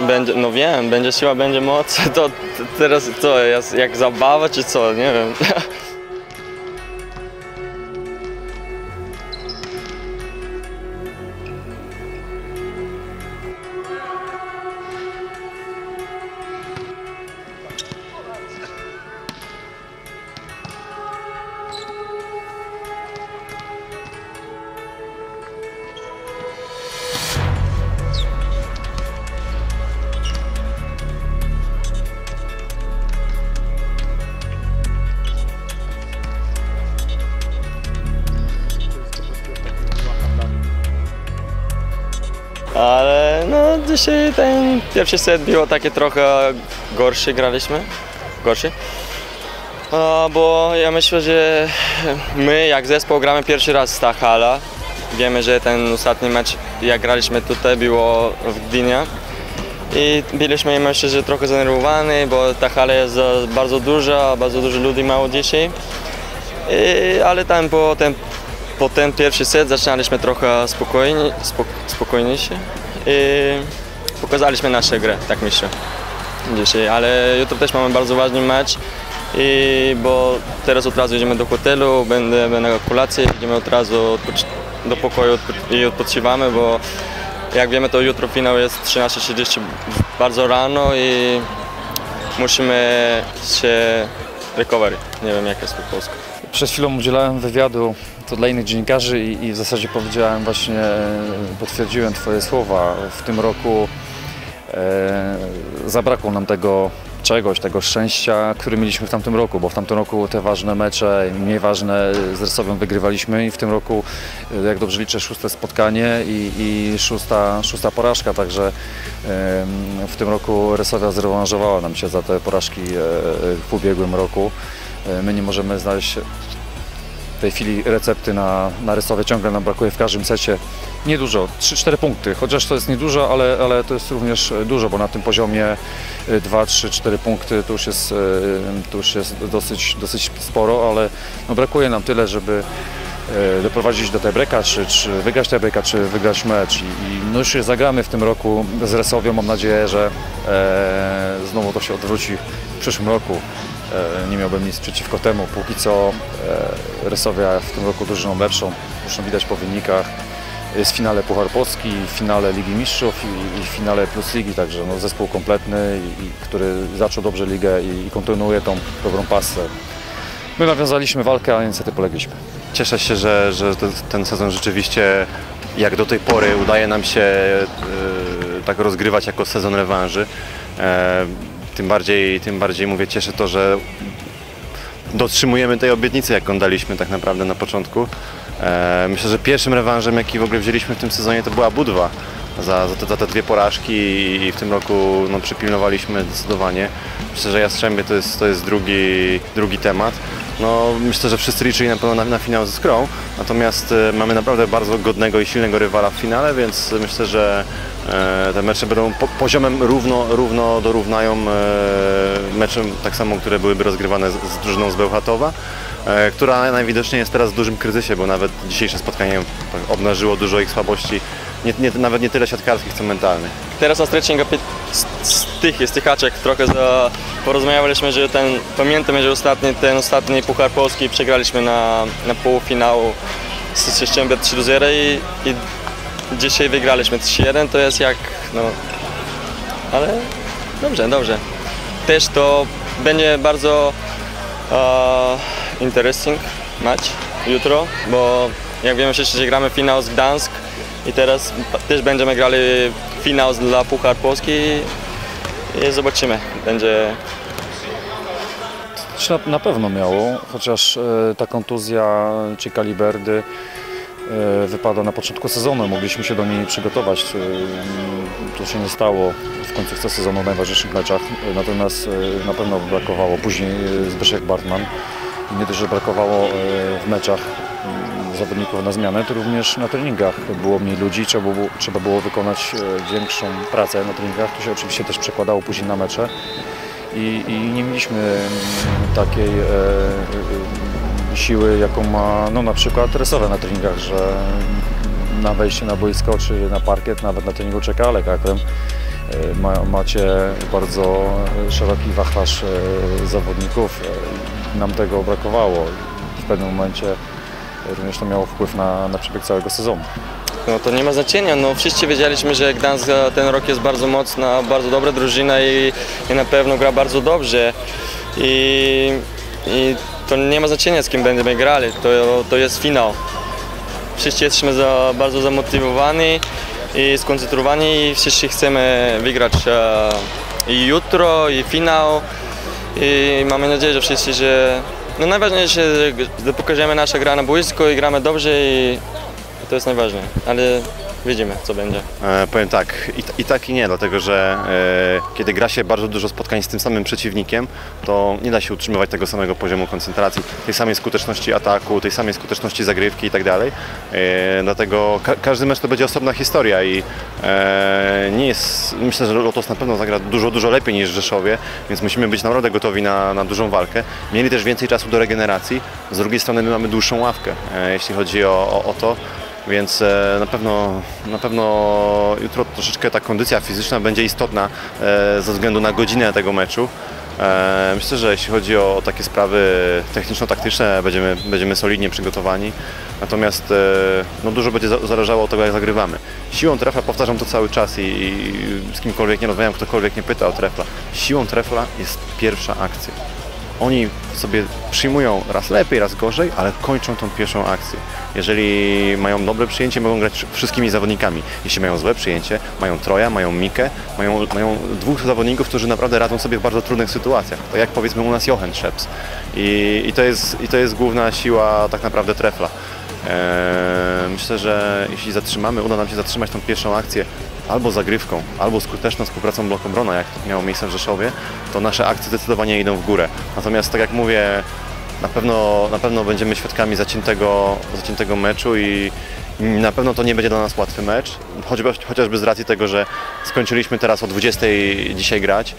Będzie, no wiem, będzie siła, będzie moc, to, teraz co, jak zabawa czy co, nie wiem. dzisiaj ten pierwszy set było takie trochę gorszy graliśmy, gorszy. Bo ja myślę, że my jak zespół gramy pierwszy raz z ta. Wiemy, że ten ostatni mecz jak graliśmy tutaj było w Gdynia. I byliśmy myślę, że trochę zdenerwowani, bo ta hala jest bardzo duża, bardzo dużo ludzi mało dzisiaj. I, ale tam po ten, po ten pierwszy set zaczynaliśmy trochę spokojni, spok, spokojniejsi pokazaliśmy naszą grę, tak myślę, dzisiaj. Ale jutro też mamy bardzo ważny mecz, i, bo teraz od razu idziemy do hotelu, będę na kolację, idziemy od razu do pokoju i odpoczywamy, bo jak wiemy to jutro finał jest 13.30 bardzo rano i musimy się recovery, nie wiem jak jest po polsku. Przed chwilą udzielałem wywiadu to dla innych dziennikarzy i, i w zasadzie powiedziałem właśnie, e, potwierdziłem Twoje słowa. W tym roku e, zabrakło nam tego czegoś, tego szczęścia, które mieliśmy w tamtym roku, bo w tamtym roku te ważne mecze, mniej ważne z Resowem wygrywaliśmy i w tym roku, e, jak dobrze liczę, szóste spotkanie i, i szósta, szósta porażka, także w tym roku Resowia zrewanżowała nam się za te porażki e, w ubiegłym roku. E, My nie możemy znaleźć w tej chwili recepty na, na rysowe ciągle nam brakuje w każdym secie. Niedużo, 3-4 punkty, chociaż to jest niedużo, ale, ale to jest również e, dużo, bo na tym poziomie e, 2, 3, 4 punkty to już jest, e, to już jest dosyć, dosyć sporo, ale no brakuje nam tyle, żeby e, doprowadzić do tiebreaka, czy, czy wygrać tiebreaka, czy wygrać mecz. I, i no już zagramy w tym roku z Resowią. Mam nadzieję, że e, znowu to się odwróci w przyszłym roku. E, nie miałbym nic przeciwko temu. Póki co e, Resowia w tym roku drużyną lepszą. Zresztą widać po wynikach. Jest w finale Puchar Polski, w finale Ligi Mistrzów i, i w finale Plus Ligi, także no, zespół kompletny, i, który zaczął dobrze ligę i, i kontynuuje tą dobrą pasę. My nawiązaliśmy walkę, a niestety polegliśmy. Cieszę się, że, że ten sezon rzeczywiście jak do tej pory udaje nam się e, tak rozgrywać jako sezon rewanży. Tym bardziej, tym bardziej mówię, cieszę to, że dotrzymujemy tej obietnicy, jaką daliśmy tak naprawdę na początku. E, myślę, że pierwszym rewanżem, jaki w ogóle wzięliśmy w tym sezonie, to była Budwa za, za, te, za te dwie porażki i w tym roku no, przypilnowaliśmy zdecydowanie. Myślę, że Jastrzębie to jest, to jest drugi, drugi temat. No, myślę, że wszyscy liczyli na pewno na, na finał ze Skrą, natomiast e, mamy naprawdę bardzo godnego i silnego rywala w finale, więc myślę, że e, te mecze będą po, poziomem równo, równo dorównają e, meczem tak samo, które byłyby rozgrywane z, z drużyną z Bełchatowa, która najwidoczniej jest teraz w dużym kryzysie, bo nawet dzisiejsze spotkanie obnażyło dużo ich słabości, nie, nie, nawet nie tyle siatkarskich, co mentalnych. Teraz na stretching opet z, z tych, z tych haczek. Trochę za, porozmawialiśmy, że ten, pamiętam, że ostatni, ten ostatni Puchar Polski przegraliśmy na, na półfinału z Szczębia 3 do 0 i, i dzisiaj wygraliśmy 3-1, to jest jak, no, ale dobrze, dobrze. Też to będzie bardzo uh, interesting match jutro, bo jak wiemy wszyscy, gramy finał z Gdańsk i teraz też będziemy grali finał dla Puchar Polski i, i zobaczymy. Będzie na, pewno miało, chociaż e, ta kontuzja czy kaliberdy e, wypada na początku sezonu. Mogliśmy się do niej przygotować. To się nie stało w końcówce sezonu w najważniejszych meczach. Natomiast na pewno brakowało później Zbyszek Bartman. Nie tylko, że brakowało w meczach zawodników na zmianę, to również na treningach było mniej ludzi, trzeba było, trzeba było wykonać e, większą pracę na treningach. To się oczywiście też przekładało później na mecze i, i nie mieliśmy mm, takiej e, e, siły, jaką ma no, na przykład Resowe na treningach, że na wejście na boisko czy na parkiet, nawet na treningu czeka Alek Akrem. E, Ma, macie bardzo szeroki wachlarz zawodników. Nam tego brakowało. W pewnym momencie również to miało wpływ na, na przebieg całego sezonu. No to nie ma znaczenia, no wszyscy wiedzieliśmy, że Gdańsk ten rok jest bardzo mocna, bardzo dobra drużyna i, i na pewno gra bardzo dobrze. I, I to nie ma znaczenia z kim będziemy grali, to, to jest finał. Wszyscy jesteśmy za, bardzo zamotywowani i skoncentrowani i wszyscy chcemy wygrać e, i jutro, i finał. I mamy nadzieję, że wszyscy, że no najważniejsze, że pokażemy nasza gra na boisku i gramy dobrze i to jest najważne, ale widzimy co będzie. E, powiem tak, i, i tak i nie, dlatego że e, kiedy gra się bardzo dużo spotkań z tym samym przeciwnikiem, to nie da się utrzymywać tego samego poziomu koncentracji, tej samej skuteczności ataku, tej samej skuteczności zagrywki i tak dalej. E, Dlatego ka- każdy mecz to będzie osobna historia i e, nie jest, myślę, że Lotos na pewno zagra dużo, dużo lepiej niż Rzeszowie, więc musimy być naprawdę gotowi na, na dużą walkę. Mieli też więcej czasu do regeneracji, z drugiej strony my mamy dłuższą ławkę, e, jeśli chodzi o, o, o to. Więc e, na pewno, na pewno jutro troszeczkę ta kondycja fizyczna będzie istotna e, ze względu na godzinę tego meczu. E, Myślę, że jeśli chodzi o takie sprawy techniczno-taktyczne, będziemy, będziemy solidnie przygotowani. Natomiast no, dużo będzie za- zależało od tego, jak zagrywamy. Siłą trefla, powtarzam to cały czas i, i z kimkolwiek nie rozmawiam, ktokolwiek nie pyta o trefla. Siłą trefla jest pierwsza akcja. Oni sobie przyjmują raz lepiej, raz gorzej, ale kończą tą pierwszą akcję. Jeżeli mają dobre przyjęcie, mogą grać wszy- wszystkimi zawodnikami. Jeśli mają złe przyjęcie, mają Troja, mają Mikę, mają, mają dwóch zawodników, którzy naprawdę radzą sobie w bardzo trudnych sytuacjach. Tak jak powiedzmy u nas Jochen Szeps. I, i, to, jest, I to jest główna siła tak naprawdę trefla. Eee, myślę, że jeśli zatrzymamy, uda nam się zatrzymać tą pierwszą akcję albo zagrywką, albo skuteczną współpracą blok obrona, jak to miało miejsce w Rzeszowie, to nasze akcje zdecydowanie idą w górę. Natomiast tak jak mówię, na pewno, na pewno będziemy świadkami zaciętego, zaciętego meczu i na pewno to nie będzie dla nas łatwy mecz, choćby, chociażby z racji tego, że skończyliśmy teraz o 20 dzisiaj grać.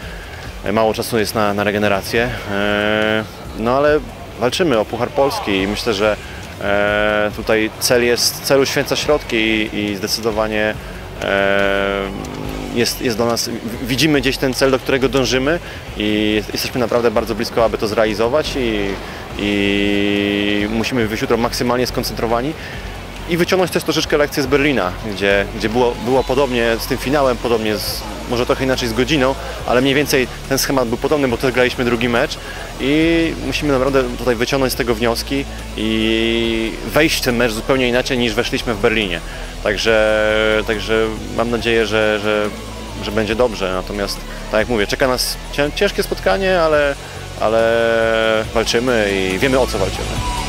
Mało czasu jest na, na regenerację, Eee, no ale walczymy o Puchar Polski i myślę, że e, tutaj cel jest, celu święca środki i, i zdecydowanie e, jest, jest dla nas, widzimy gdzieś ten cel, do którego dążymy i jest- jesteśmy naprawdę bardzo blisko, aby to zrealizować i, i musimy wyjść jutro maksymalnie skoncentrowani i wyciągnąć też troszeczkę lekcję z Berlina, gdzie, gdzie było, było podobnie z tym finałem, podobnie z, może trochę inaczej z godziną, ale mniej więcej ten schemat był podobny, bo też graliśmy drugi mecz i musimy naprawdę tutaj wyciągnąć z tego wnioski i wejść w ten mecz zupełnie inaczej niż weszliśmy w Berlinie. Także, także mam nadzieję, że, że, że będzie dobrze. Natomiast tak jak mówię, czeka nas cię- ciężkie spotkanie, ale, ale walczymy i wiemy o co walczymy.